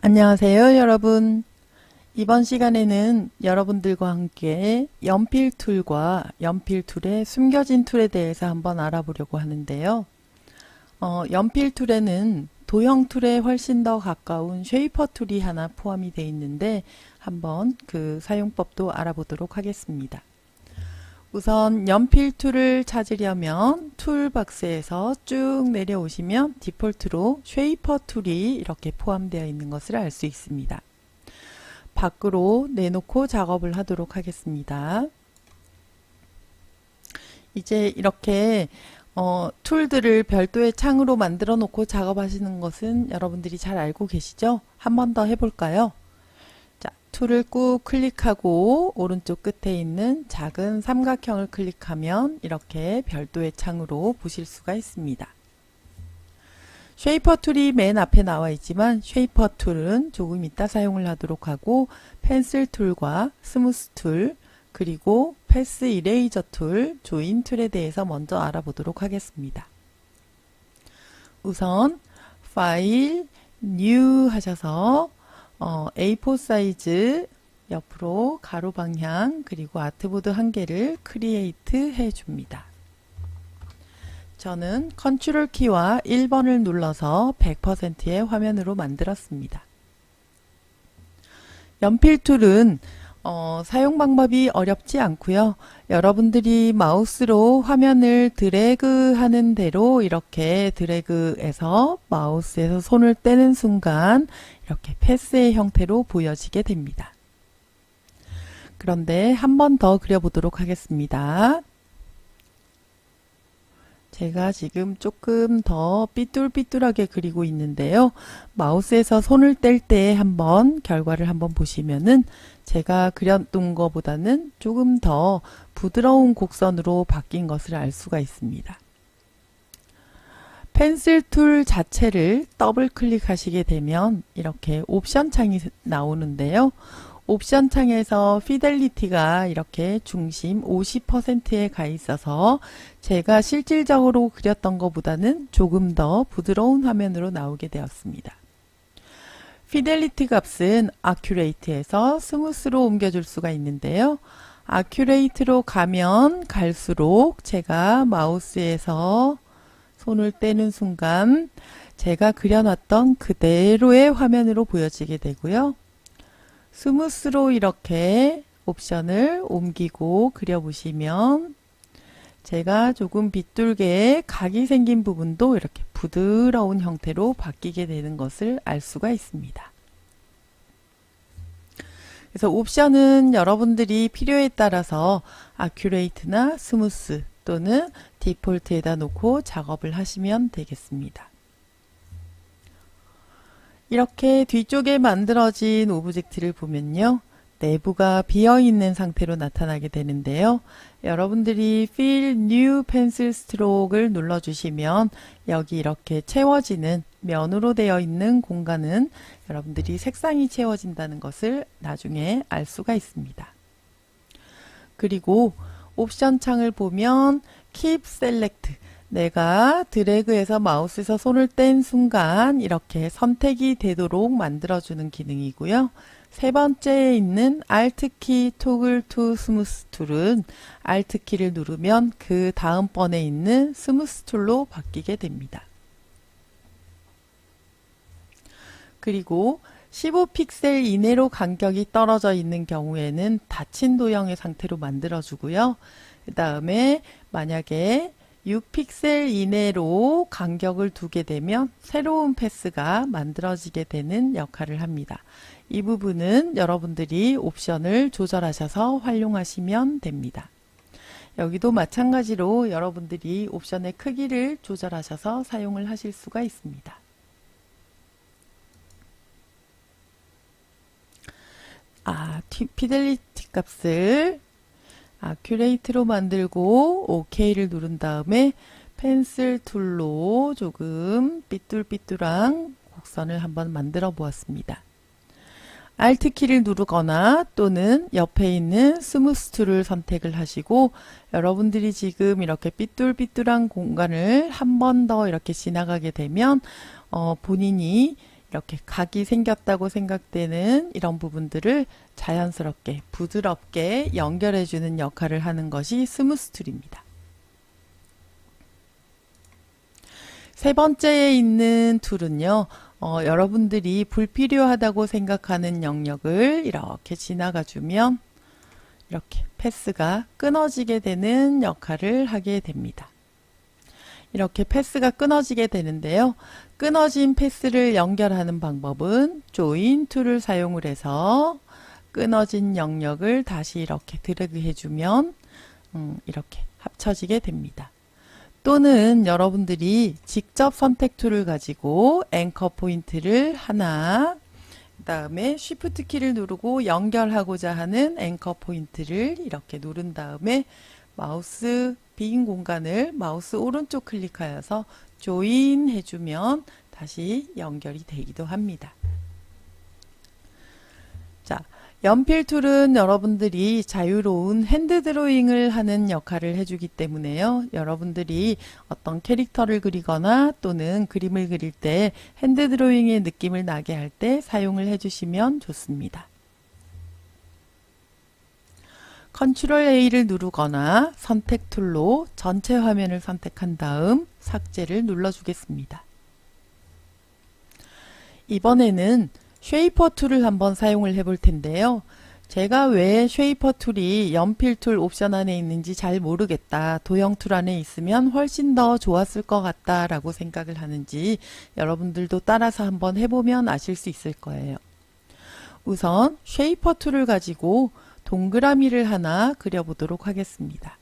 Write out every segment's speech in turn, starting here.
안녕하세요, 여러분. 이번 시간에는 여러분들과 함께 연필 툴과 연필 툴의 숨겨진 툴에 대해서 한번 알아보려고 하는데요. 어, 연필 툴에는 도형 툴에 훨씬 더 가까운 쉐이퍼 툴이 하나 포함이 되어 있는데 한번 그 사용법도 알아보도록 하겠습니다. 우선 연필 툴을 찾으려면 툴박스에서 쭉 내려오시면 디폴트로 쉐이퍼 툴이 이렇게 포함되어 있는 것을 알 수 있습니다. 밖으로 내놓고 작업을 하도록 하겠습니다. 이제 이렇게 어, 툴들을 별도의 창으로 만들어 놓고 작업하시는 것은 여러분들이 잘 알고 계시죠? 한 번 더 해볼까요? 자, 툴을 꾹 클릭하고 오른쪽 끝에 있는 작은 삼각형을 클릭하면 이렇게 별도의 창으로 보실 수가 있습니다. 쉐이퍼 툴이 맨 앞에 나와 있지만 쉐이퍼 툴은 조금 이따 사용을 하도록 하고 펜슬 툴과 스무스 툴 그리고 패스 이레이저 툴, 조인 툴에 대해서 먼저 알아보도록 하겠습니다. 우선 파일 뉴 하셔서 어, A4 사이즈 옆으로 가로 방향 그리고 아트보드 한 개를 크리에이트 해줍니다. 저는 컨트롤 키와 1번을 눌러서 100%의 화면으로 만들었습니다. 연필 툴은 어, 사용 방법이 어렵지 않고요. 여러분들이 마우스로 화면을 드래그 하는 대로 이렇게 드래그해서 마우스에서 손을 떼는 순간 이렇게 패스의 형태로 보여지게 됩니다. 그런데 한 번 더 그려보도록 하겠습니다. 제가 지금 조금 더 삐뚤삐뚤하게 그리고 있는데요. 마우스에서 손을 뗄 때 한번 결과를 한번 보시면은 제가 그렸던 것보다는 조금 더 부드러운 곡선으로 바뀐 것을 알 수가 있습니다. 펜슬 툴 자체를 더블 클릭하시게 되면 이렇게 옵션 창이 나오는데요. 옵션 창에서 피델리티가 이렇게 중심 50%에 가 있어서 제가 실질적으로 그렸던 것보다는 조금 더 부드러운 화면으로 나오게 되었습니다. 피델리티 값은 아큐레이트에서 스무스로 옮겨줄 수가 있는데요. 아큐레이트로 가면 갈수록 제가 마우스에서 손을 떼는 순간 제가 그려놨던 그대로의 화면으로 보여지게 되고요. 스무스로 이렇게 옵션을 옮기고 그려보시면 제가 조금 비뚤게 각이 생긴 부분도 이렇게 부드러운 형태로 바뀌게 되는 것을 알 수가 있습니다. 그래서 옵션은 여러분들이 필요에 따라서 아큐레이트나 스무스 또는 디폴트에다 놓고 작업을 하시면 되겠습니다. 이렇게 뒤쪽에 만들어진 오브젝트를 보면요. 내부가 비어 있는 상태로 나타나게 되는데요. 여러분들이 Fill New Pencil Stroke를 눌러주시면 여기 이렇게 채워지는 면으로 되어 있는 공간은 여러분들이 색상이 채워진다는 것을 나중에 알 수가 있습니다. 그리고 옵션 창을 보면 Keep Select 내가 드래그해서 마우스에서 손을 뗀 순간 이렇게 선택이 되도록 만들어주는 기능이고요. 세 번째에 있는 Alt 키 토글 투 스무스 툴은 Alt 키를 누르면 그 다음번에 있는 스무스 툴로 바뀌게 됩니다. 그리고 15픽셀 이내로 간격이 떨어져 있는 경우에는 닫힌 도형의 상태로 만들어주고요. 그 다음에 만약에 6픽셀 이내로 간격을 두게 되면 새로운 패스가 만들어지게 되는 역할을 합니다. 이 부분은 여러분들이 옵션을 조절하셔서 활용하시면 됩니다. 여기도 마찬가지로 여러분들이 옵션의 크기를 조절하셔서 사용을 하실 수가 있습니다. 아, 피델리티 값을 아 큐레이트로 만들고 OK를 누른 다음에 펜슬 툴로 조금 삐뚤삐뚤한 곡선을 한번 만들어 보았습니다. Alt 키를 누르거나 또는 옆에 있는 스무스 툴을 선택을 하시고 여러분들이 지금 이렇게 삐뚤삐뚤한 공간을 한 번 더 이렇게 지나가게 되면 어, 본인이 이렇게 각이 생겼다고 생각되는 이런 부분들을 자연스럽게 부드럽게 연결해주는 역할을 하는 것이 스무스 툴입니다. 세 번째에 있는 툴은요, 어, 여러분들이 불필요하다고 생각하는 영역을 이렇게 지나가주면 이렇게 패스가 끊어지게 되는 역할을 하게 됩니다. 이렇게 패스가 끊어지게 되는데요. 끊어진 패스를 연결하는 방법은 조인 툴을 사용을 해서 끊어진 영역을 다시 이렇게 드래그 해주면 음, 이렇게 합쳐지게 됩니다. 또는 여러분들이 직접 선택 툴을 가지고 앵커 포인트를 하나 그 다음에 쉬프트 키를 누르고 연결하고자 하는 앵커 포인트를 이렇게 누른 다음에 마우스 빈 공간을 마우스 오른쪽 클릭하여서 조인 해주면 다시 연결이 되기도 합니다. 자, 연필 툴은 여러분들이 자유로운 핸드 드로잉을 하는 역할을 해주기 때문에요. 여러분들이 어떤 캐릭터를 그리거나 또는 그림을 그릴 때 핸드 드로잉의 느낌을 나게 할 때 사용을 해주시면 좋습니다. 컨트롤 A를 누르거나 선택 툴로 전체 화면을 선택한 다음 삭제를 눌러주겠습니다. 이번에는 쉐이퍼 툴을 한번 사용을 해볼 텐데요. 제가 왜 쉐이퍼 툴이 연필 툴 옵션 안에 있는지 잘 모르겠다. 도형 툴 안에 있으면 훨씬 더 좋았을 것 같다 라고 생각을 하는지 여러분들도 따라서 한번 해보면 아실 수 있을 거예요. 우선 쉐이퍼 툴을 가지고 동그라미를 하나 그려보도록 하겠습니다.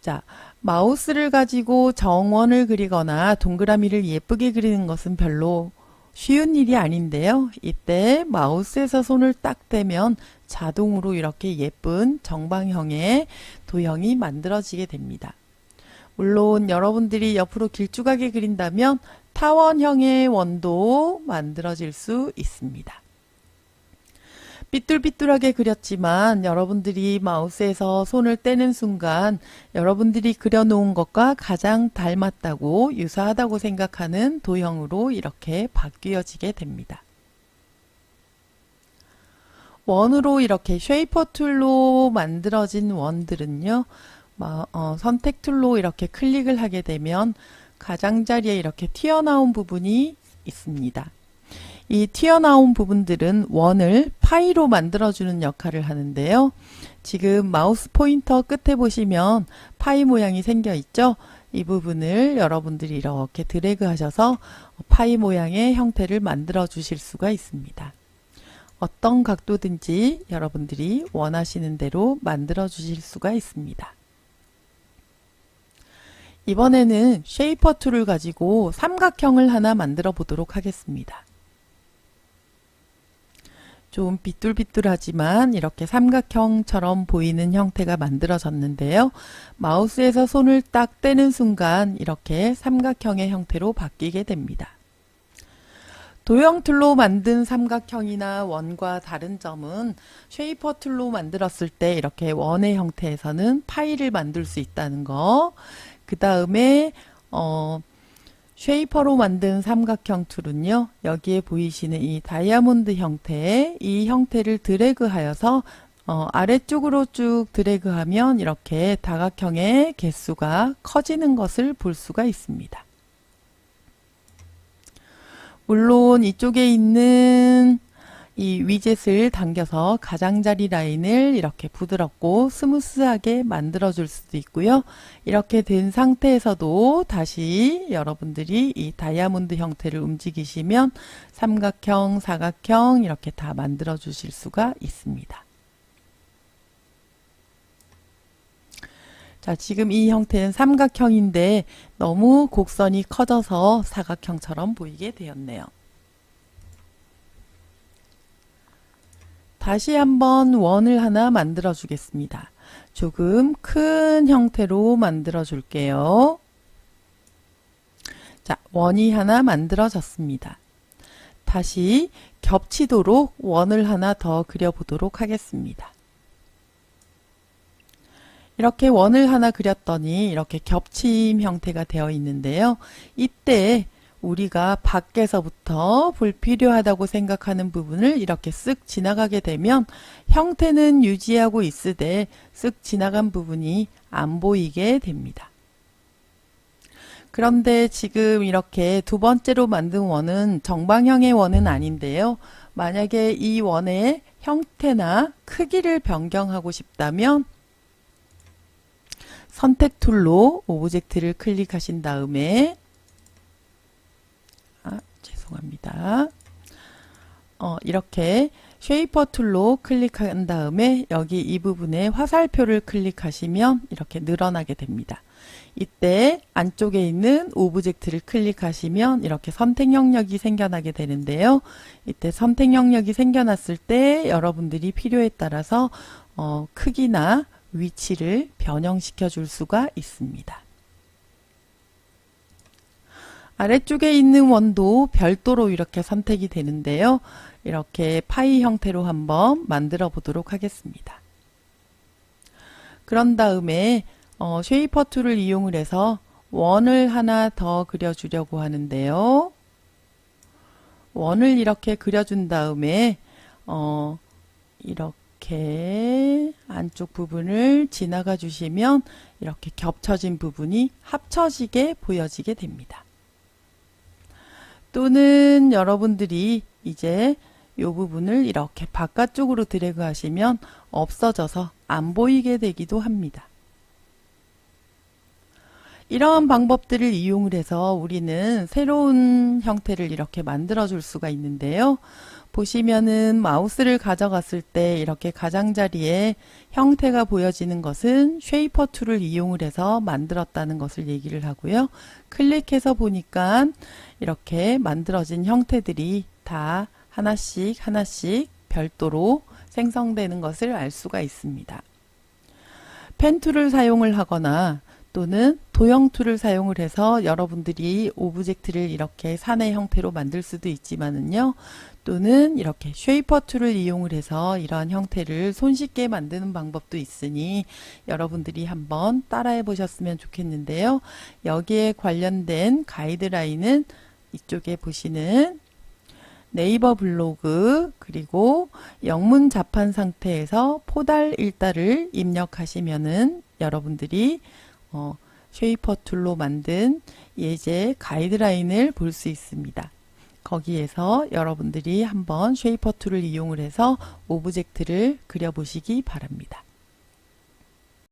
자, 마우스를 가지고 정원을 그리거나 동그라미를 예쁘게 그리는 것은 별로 쉬운 일이 아닌데요. 이때 마우스에서 손을 딱 대면 자동으로 이렇게 예쁜 정방형의 도형이 만들어지게 됩니다. 물론 여러분들이 옆으로 길쭉하게 그린다면 타원형의 원도 만들어질 수 있습니다. 삐뚤삐뚤하게 그렸지만 여러분들이 마우스에서 손을 떼는 순간 여러분들이 그려놓은 것과 가장 닮았다고 유사하다고 생각하는 도형으로 이렇게 바뀌어지게 됩니다. 원으로 이렇게 쉐이퍼 툴로 만들어진 원들은요, 어, 선택 툴로 이렇게 클릭을 하게 되면 가장자리에 이렇게 튀어나온 부분이 있습니다. 이 튀어나온 부분들은 원을 파이로 만들어주는 역할을 하는데요. 지금 마우스 포인터 끝에 보시면 파이 모양이 생겨 있죠? 이 부분을 여러분들이 이렇게 드래그 하셔서 파이 모양의 형태를 만들어 주실 수가 있습니다. 어떤 각도든지 여러분들이 원하시는 대로 만들어 주실 수가 있습니다. 이번에는 쉐이퍼 툴을 가지고 삼각형을 하나 만들어 보도록 하겠습니다. 좀 삐뚤삐뚤하지만 이렇게 삼각형처럼 보이는 형태가 만들어졌는데요. 마우스에서 손을 딱 떼는 순간 이렇게 삼각형의 형태로 바뀌게 됩니다. 도형 툴로 만든 삼각형이나 원과 다른 점은 쉐이퍼 툴로 만들었을 때 이렇게 원의 형태에서는 파일을 만들 수 있다는 거. 그 다음에 어, 쉐이퍼로 만든 삼각형 툴은요. 여기에 보이시는 이 다이아몬드 형태의 이 형태를 드래그 하여서 어, 아래쪽으로 쭉 드래그하면 이렇게 다각형의 개수가 커지는 것을 볼 수가 있습니다. 물론 이쪽에 있는 이 위젯을 당겨서 가장자리 라인을 이렇게 부드럽고 스무스하게 만들어 줄 수도 있고요. 이렇게 된 상태에서도 다시 여러분들이 이 다이아몬드 형태를 움직이시면 삼각형, 사각형 이렇게 다 만들어 주실 수가 있습니다. 자, 지금 이 형태는 삼각형인데 너무 곡선이 커져서 사각형처럼 보이게 되었네요. 다시 한번 원을 하나 만들어 주겠습니다. 조금 큰 형태로 만들어 줄게요. 자, 원이 하나 만들어졌습니다. 다시 겹치도록 원을 하나 더 그려보도록 하겠습니다. 이렇게 원을 하나 그렸더니 이렇게 겹침 형태가 되어 있는데요. 이때 우리가 밖에서부터 불필요하다고 생각하는 부분을 이렇게 쓱 지나가게 되면 형태는 유지하고 있으되 쓱 지나간 부분이 안 보이게 됩니다. 그런데 지금 이렇게 두 번째로 만든 원은 정방형의 원은 아닌데요. 만약에 이 원의 형태나 크기를 변경하고 싶다면 선택 툴로 오브젝트를 클릭하신 다음에 아, 어, 이렇게 쉐이퍼 툴로 클릭한 다음에 여기 이 부분에 화살표를 클릭하시면 이렇게 늘어나게 됩니다. 이때 안쪽에 있는 오브젝트를 클릭하시면 이렇게 선택 영역이 생겨나게 되는데요. 이때 선택 영역이 생겨났을 때 여러분들이 필요에 따라서 어, 크기나 위치를 변형시켜 줄 수가 있습니다. 아래쪽에 있는 원도 별도로 이렇게 선택이 되는데요. 이렇게 파이 형태로 한번 만들어 보도록 하겠습니다. 그런 다음에 어, 쉐이퍼 툴을 이용을 해서 원을 하나 더 그려주려고 하는데요. 원을 이렇게 그려준 다음에 어, 이렇게 안쪽 부분을 지나가 주시면 이렇게 겹쳐진 부분이 합쳐지게 보여지게 됩니다. 또는 여러분들이 이제 이 부분을 이렇게 바깥쪽으로 드래그 하시면 없어져서 안 보이게 되기도 합니다. 이러한 방법들을 이용을 해서 우리는 새로운 형태를 이렇게 만들어 줄 수가 있는데요. 보시면은 마우스를 가져갔을 때 이렇게 가장자리에 형태가 보여지는 것은 쉐이퍼 툴을 이용을 해서 만들었다는 것을 얘기를 하고요. 클릭해서 보니까 이렇게 만들어진 형태들이 다 하나씩 하나씩 별도로 생성되는 것을 알 수가 있습니다. 펜 툴을 사용을 하거나 또는 도형 툴을 사용을 해서 여러분들이 오브젝트를 이렇게 산의 형태로 만들 수도 있지만은요. 또는 이렇게 쉐이퍼 툴을 이용을 해서 이러한 형태를 손쉽게 만드는 방법도 있으니 여러분들이 한번 따라해 보셨으면 좋겠는데요. 여기에 관련된 가이드라인은 이쪽에 보시는 네이버 블로그 그리고 영문 자판 상태에서 포달 일다를 입력하시면은 여러분들이 어, 쉐이퍼 툴로 만든 예제 가이드라인을 볼 수 있습니다. 거기에서 여러분들이 한번 쉐이퍼 툴을 이용을 해서 오브젝트를 그려보시기 바랍니다.